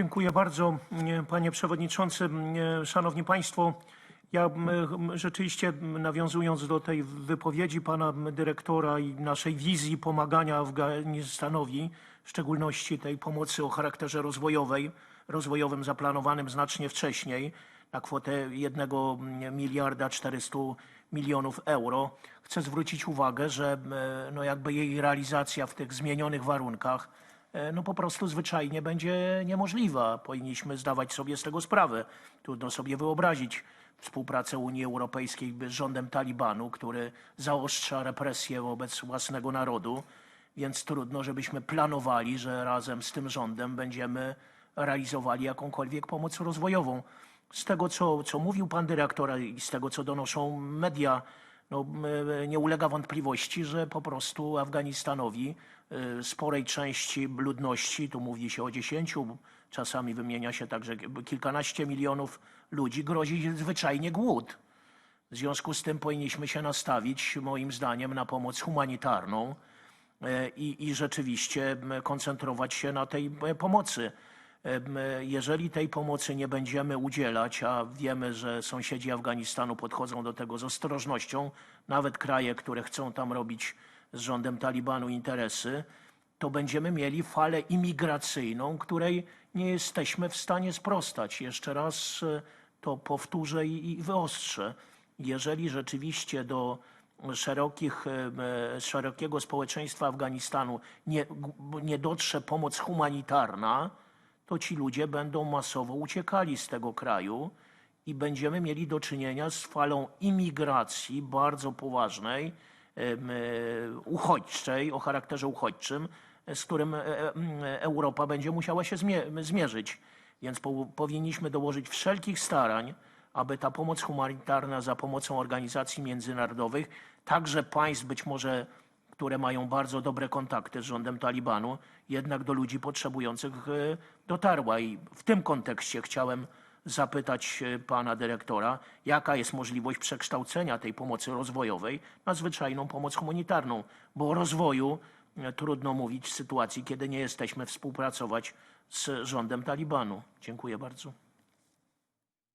Dziękuję bardzo, panie przewodniczący. Szanowni państwo, ja rzeczywiście nawiązując do tej wypowiedzi pana dyrektora i naszej wizji pomagania Afganistanowi, w szczególności tej pomocy o charakterze rozwojowej, rozwojowym zaplanowanym znacznie wcześniej na kwotę 1 miliarda 400 milionów euro, chcę zwrócić uwagę, że no jakby jej realizacja w tych zmienionych warunkach no po prostu zwyczajnie będzie niemożliwa. Powinniśmy zdawać sobie z tego sprawę. Trudno sobie wyobrazić współpracę Unii Europejskiej z rządem Talibanu, który zaostrza represje wobec własnego narodu, więc trudno, żebyśmy planowali, że razem z tym rządem będziemy realizowali jakąkolwiek pomoc rozwojową. Z tego, co, co mówił pan dyrektor i z tego, co donoszą media, no, m, nie ulega wątpliwości, że po prostu Afganistanowi y, sporej części ludności, tu mówi się o 10, czasami wymienia się także kilkanaście milionów ludzi, grozi zwyczajnie głód. W związku z tym powinniśmy się nastawić, moim zdaniem, na pomoc humanitarną e, i, i rzeczywiście koncentrować się na tej e, pomocy. Em, Jeżeli tej pomocy nie będziemy udzielać, a wiemy, że sąsiedzi Afganistanu podchodzą do tego z ostrożnością, nawet kraje, które chcą tam robić z rządem Talibanu interesy, to będziemy mieli falę imigracyjną, której nie jesteśmy w stanie sprostać. Jeszcze raz e, to powtórzę i i wyostrzę. Jeżeli rzeczywiście do szerokich, e, szerokiego społeczeństwa Afganistanu nie, nie dotrze pomoc humanitarna, to ci ludzie będą masowo uciekali z tego kraju i będziemy mieli do czynienia z falą imigracji bardzo poważnej, e, uchodźczej, o charakterze uchodźczym, z którym e, e, Europa będzie musiała się zmie- zmierzyć. Więc po, powinniśmy dołożyć wszelkich starań, aby ta pomoc humanitarna za pomocą organizacji międzynarodowych, także państw być może które mają bardzo dobre kontakty z rządem Talibanu, jednak do ludzi potrzebujących e, dotarła. I w tym kontekście chciałem zapytać e, pana dyrektora, jaka jest możliwość przekształcenia tej pomocy rozwojowej na zwyczajną pomoc humanitarną, bo o rozwoju e, trudno mówić w sytuacji, kiedy nie jesteśmy współpracować z rządem Talibanu. Dziękuję bardzo.